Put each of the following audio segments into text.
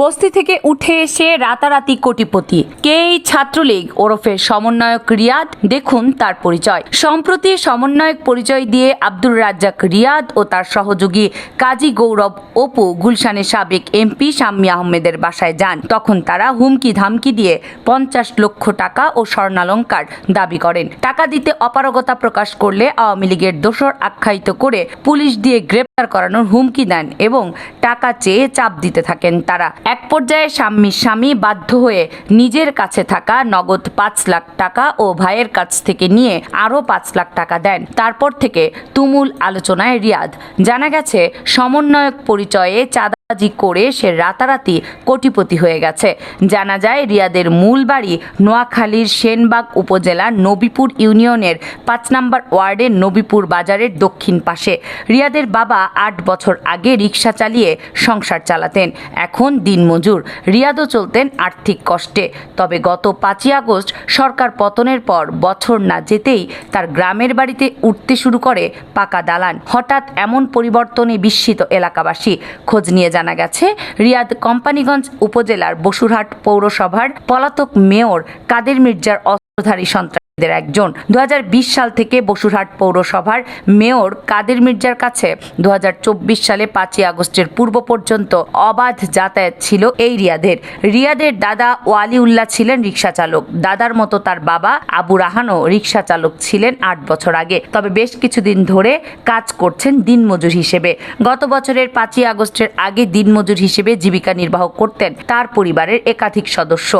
বস্তি থেকে উঠে এসে রাতারাতি কোটিপতি। কে এই ছাত্রলীগ ওরফে সমন্বয়ক রিয়াদ? দেখুন তার পরিচয়। সম্প্রতি সমন্বয়ক পরিচয় দিয়ে আব্দুর রাজ্জাক রিয়াদ ও তার সহযোগী কাজী গৌরব অপু গুলশানের সাবেক এমপি শাম্মী আহমেদের বাসায় যান। তখন তারা হুমকি ধামকি দিয়ে পঞ্চাশ লক্ষ টাকা ও স্বর্ণালঙ্কার দাবি করেন। টাকা দিতে অপারগতা প্রকাশ করলে আওয়ামী লীগের দোসর আখ্যায়িত করে পুলিশ দিয়ে গ্রেপ্তার করানোর হুমকি দেন এবং টাকা চেয়ে চাপ দিতে থাকেন তারা। এক পর্যায়ে স্বামী স্বামী বাধ্য হয়ে নিজের কাছে থাকা নগদ পাঁচ লাখ টাকা ও ভাইয়ের কাছ থেকে নিয়ে আরও পাঁচ লাখ টাকা দেন। তারপর থেকে তুমুল আলোচনায় রিয়াদ। জানা গেছে, সমন্বয়ক পরিচয়ে চাঁদাবাজি করে সে রাতারাতি কোটিপতি হয়ে গেছে। জানা যায়, রিয়াদের মূল বাড়ি নোয়াখালীর সেনবাগ উপজেলার নবীপুর ইউনিয়নের পাঁচ নম্বর ওয়ার্ডের নবীপুর বাজারের দক্ষিণ পাশে। রিয়াদের বাবা আট বছর আগে রিক্সা চালিয়ে সংসার চালাতেন। এখন দিনমজুর রিয়াদও চলতেন আর্থিক কষ্টে। তবে গত পাঁচই আগস্ট সরকার পতনের পর বছর না যেতেই তার গ্রামের বাড়িতে উঠতে শুরু করে পাকা দালান। হঠাৎ এমন পরিবর্তনে বিস্মিত এলাকাবাসী। খোঁজ নিয়ে জানা গেছে, রিয়াদ কোম্পানিগঞ্জ উপজেলার বসুরহাট পৌরসভার পলাতক মেয়র কাদের মির্জার অস্ত্রধারী সন্ত্রাসীদের একজন। দু হাজার বিশ সাল থেকে বসুরহাট পৌরসভার মেয়র কাদের মির্জার কাছে দু হাজার চব্বিশ সালে পাঁচই আগস্টের পূর্ব পর্যন্ত অবাধ যাতায়াত ছিল এই রিয়াদের। রিয়াদের দাদা ওয়ালিউল্লাহ ছিলেন রিক্সা চালক দাদার মতো তার বাবা আবু রাহানও রিক্সা চালক ছিলেন আট বছর আগে। তবে বেশ কিছুদিন ধরে কাজ করছেন দিনমজুর হিসেবে। গত বছরের পাঁচই আগস্টের আগে দিনমজুর হিসেবে জীবিকা নির্বাহ করতেন তার পরিবারের একাধিক সদস্য।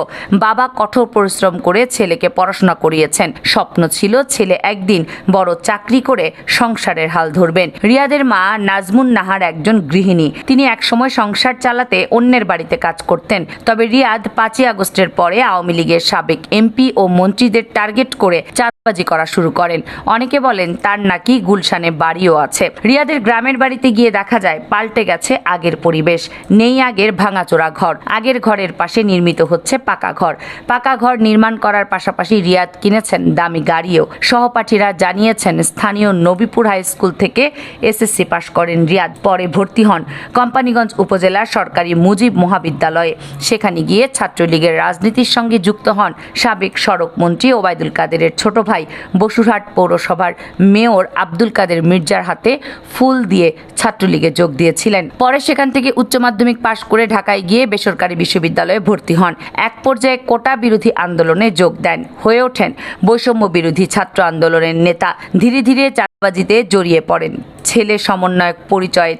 বাবা কঠোর পরিশ্রম করে ছেলেকে পড়াশোনা করিয়েছেন। স্বপ্ন ছিল ছেলে একদিন বড় চাকরি করে সংসারের হাল ধরবেন। রিয়াদের মা নাজমুন নাহার একজন গৃহিণী। তিনি একসময় সংসার চালাতে অন্যের বাড়িতে কাজ করতেন। তবে রিয়াদ পাঁচই আগস্টের পরে আওয়ামী লীগের সাবেক এমপি ও মন্ত্রীদের টার্গেট করে চাঁদবাজি করা শুরু করেন। অনেকে বলেন তার নাকি গুলশানে বাড়িও আছে। রিয়াদের গ্রামের বাড়িতে গিয়ে দেখা যায়, পাল্টে গেছে আগের পরিবেশ। নেই আগের ভাঙাচোরা ঘর। আগের ঘরের পাশে নির্মিত হচ্ছে পাকা ঘর। পাকা ঘর নির্মাণ করার পাশাপাশি রিয়াদ কিনেছেন দামি গাড়িও। সহপাঠীরা জানিয়েছেন, স্থানীয় নবীপুর হাই স্কুল থেকে এসএসসি পাশ করেন রিয়াদ, পরে ভর্তি হন কোম্পানিগঞ্জ উপজেলার সরকারি মুজিব মহাবিদ্যালয়ে। সেখানে গিয়ে ছাত্রলীগের রাজনীতির সঙ্গে যুক্ত হন সাবেক সড়ক মন্ত্রী ওবায়দুল কাদেরের ছোট ভাই বসুরহাট পৌরসভার মেয়র আব্দুল কাদের মির্জার হাতে ফুল দিয়ে ছাত্রলীগে যোগ দিয়েছিলেন। পরে সেখান থেকে উচ্চ মাধ্যমিক পাশ করে ঢাকায় গিয়ে বেসরকারি বিশ্ববিদ্যালয়ে ভর্তি হন। এক পর্যায়ে কোটা বিরোধী আন্দোলনে যোগ দেন। হয়ে ওঠেন বৈষম্য বিরোধী ছাত্র আন্দোলনের নেতা ধীরে ধীরে চাঁদাবাজিতে জড়িয়ে পড়েন। ছেলে সমন্বয়ক পরিচয়ে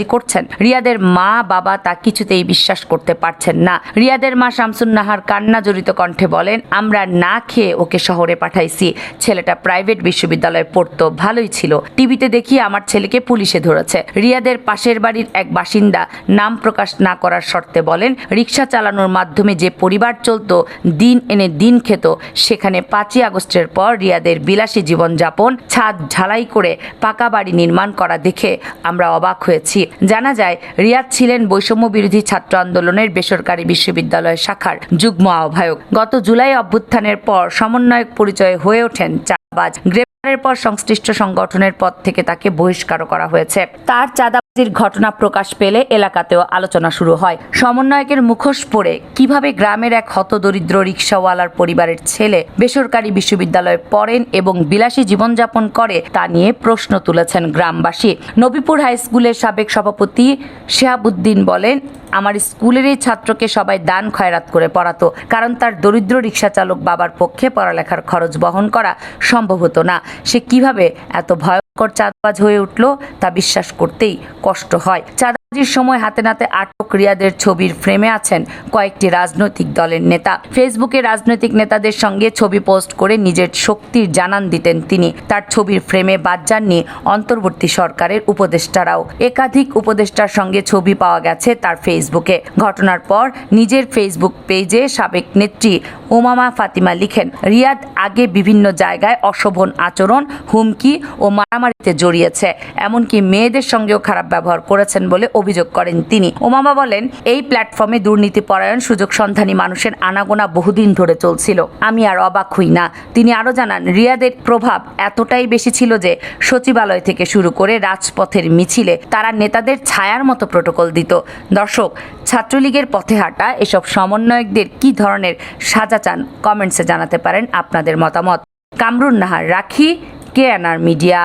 চাঁদাবাজি করছেন। রিয়াদের মা, বাবা তা কিছুতেই বিশ্বাস করতে পারছেন না। রিয়াদের মা শামসুন নাহার কান্না জড়িত কণ্ঠে বলেন, আমরা না খেয়ে ওকে শহরে পাঠাইছি। ছেলেটা প্রাইভেট বিশ্ববিদ্যালয়ে পড়তো, ভালোই ছিল। টিভিতে দেখি আমার ছেলেকে পুলিশে ধরেছে। রিয়াদের পাশের বাড়ির এক বাসিন্দা নাম প্রকাশ না করার শর্তে বলেন, রিক্সা চালানোর মাধ্যমে যে পরিবার চলতো, দিন এনে দিন খেত। সেখানে পাঁচই আগস্টের পর রিয়াদের বিলাসী জীবনযাপন ছাদ ঝালাই করে পাকা বাড়ি নির্মাণ করা দেখে আমরা অবাক হয়েছি। জানা যায়, রিয়াদ ছিলেন বৈষম্য বিরোধী ছাত্র আন্দোলনের বেসরকারি বিশ্ববিদ্যালয় শাখার যুগ্ম আহ্বায়ক। গত জুলাই অভ্যুত্থানের পর সমন্বয়ক পরিচয় হয়ে ওঠেন গ্রেপ্তারের পর সংশ্লিষ্ট সংগঠনের পদ থেকে তাকে বহিষ্কারও করা হয়েছে। তার চাঁদাবাজির ঘটনা প্রকাশ পেলে এলাকাতেও আলোচনা শুরু হয়। সমন্বয়কের মুখোশ পরে কীভাবে গ্রামের এক হতদরিদ্র রিক্সাওয়ালার পরিবারের ছেলে বেসরকারি বিশ্ববিদ্যালয়ে পড়েন এবং বিলাসী জীবনযাপন করে তা নিয়ে প্রশ্ন তুলেছেন গ্রামবাসী। নবীপুর হাই স্কুলের সাবেক সভাপতি শেহাবুদ্দিন বলেন, আমার স্কুলের এই ছাত্রকে সবাই দান খয়রাত করে পড়াতো। কারণ তার দরিদ্র রিক্সা চালক বাবার পক্ষে পড়ালেখার খরচ বহন করা সম্ভব হতো না। সে কীভাবে এত ভয়ঙ্কর চাঁদবাজ হয়ে উঠল তা বিশ্বাস করতেই কষ্ট হয়। চাঁদাবাজির সময় হাতে নাতে আটক রিয়াদের ছবির ফ্রেমে আছেন কয়েকটি রাজনৈতিক দলের নেতা। ফেসবুকে রাজনৈতিক নেতাদের সঙ্গে ছবি পোস্ট করে নিজের শক্তির জানান দিতেন তিনি। তার ছবির ফ্রেমে বাদ যাননি অন্তর্বর্তী সরকারের উপদেষ্টারাও। একাধিক উপদেষ্টার সঙ্গে ছবি পাওয়া গেছে তার ফেসবুকে। ঘটনার পর নিজের ফেসবুক পেজে সাবেক নেত্রী ওমামা ফাতিমা লিখেন, রিয়াদ আগে বিভিন্ন জায়গায় অশোভন আচরণ, হুমকি ও মারামারিতে জড়িয়েছে। এমনকি মেয়েদের সঙ্গেও খারাপ ব্যবহার করেছেন বলে অভিযোগ করেন তিনি। ওমামা বলেন, এই প্ল্যাটফর্মে দুর্নীতি পরায়ণ সুযোগ সন্ধানী মানুষের আনাগোনা বহুদিন ধরে চলছিল। আমি আর অবাক হই না। তিনি আরও জানান, রিয়াদের প্রভাব এতটাই বেশি ছিল যে সচিবালয় থেকে শুরু করে রাজপথের মিছিলে তারা নেতাদের ছায়ার মতো প্রোটোকল দিত। দর্শক, ছাত্রলীগের পথে হাঁটা এসব সমন্বয়কদের কি ধরনের সাজা চান কমেন্টসে জানাতে পারেন আপনাদের মতামত। কামরুন নাহার, রাখি, কে মিডিয়া।